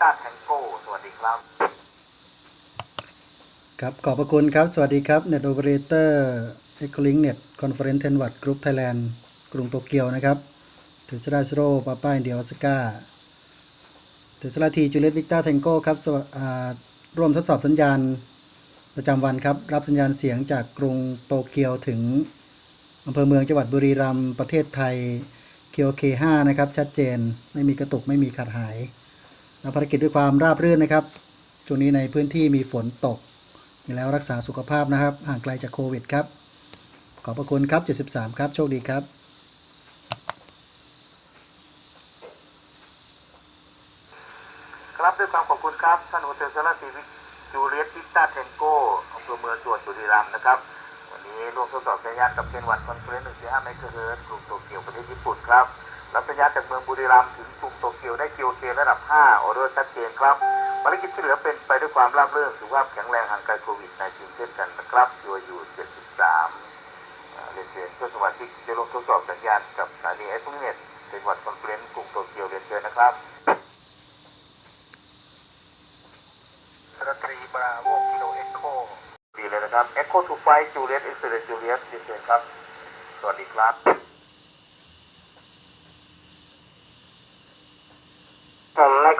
ต้าแทงโก้สวัสดีครับ ครับ ขอบพระคุณครับ สวัสดีครับ Net Operator e c o l i n k Net Conference 10 Watt Group Thailand กรุงโตเกียวนะครับถือสราชโรปาป้าอินเดียออสกาถือสราทีจูเลตวิกต้าแทงโก้ครับร่วมทดสอบสัญญาณประจำวันครับ รับสัญญาณเสียงจากกรุงโตเกียวถึงอำเภอเมืองจังหวัดบุรีรัมย์ประเทศไทย QK5 นะครับ ชัดเจนไม่มีกระตุกไม่มีขาดหาย ภารกิจด้วยความราบรื่นนะครับ ช่วงนี้ในพื้นที่มีฝนตกมีแล้วรักษาสุขภาพนะครับ ห่างไกลจากโควิดครับ ขอบพระคุณครับ 73 ครับ โชคดีครับครับด้วยความขอบคุณครับท่านโฮเทลซาราซีวิจูเลียตวิกตาแทงโกอำเภอเมืองจังหวัดบุรีรัมย์นะครับ วันนี้ร่วมทดสอบสัญญาณกับเชนวันคอนเฟอเรนซ์1.5เมกะเฮิรตซ์กรุงโตเกียวประเทศญี่ปุ่นครับรับสัญญาณจากเมืองบุรีรัมย์ถึงกรุง โตเกียวได้คิวเคระดับ 5 ออเดอร์ชัดเจนครับภารกิจที่เหลือเป็นไปด้วยความราบรื่นสุขภาพแข็งแรงห่างไกลโควิด -19 เช่นกันนะครับยูยู73เรียนเชิญเพื่อนสมาชิกจะร่วมทดสอบสัญญาณกับสถานีเอสเน็ตเป็นวันคอนเฟอเรนซ์กรุงโตเกียวเรียนเชิญนะครับราตรีบราโวกิโลเอ็กโคดีเลยนะครับ Echo to f i Juliet x ray Juliet เรียนเชิญครับ สวัสดีครับ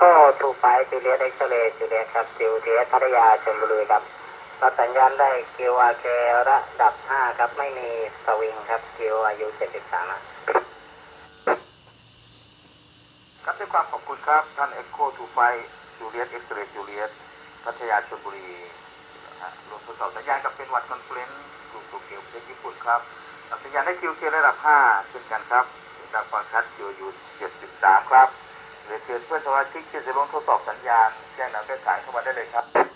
ผมไมโครทูไฟจูเลียตเอ็กซเรย์จูเลียตครับจิวเทียพัทยาชลบุรีครับรับสัญญาณได้คิวอาเคระดับ 5 ครับ ไม่มีสวิงครับคิวอายุ 73ครับครับด้วยความขอบคุณครับ ท่าน Echo to f i Juliet x ray Juliet พัทยาชลบุรีฮะรวมทดสอบสัญญาณกับเป็นวัดคอนเฟลนซ์กรุงโตเกียวประเทศญี่ปุ่นครับรับสัญญาณได้คิวเคระดับ 5 เช่นกันครับดังฟังชัดคิวอยู่73 ครับ เรียเชิญเพื่อนสมาชิกที่จะร่วมทดสอบสัญญาณแจ้งนำแก้ไขเข้ามาได้เลยครับ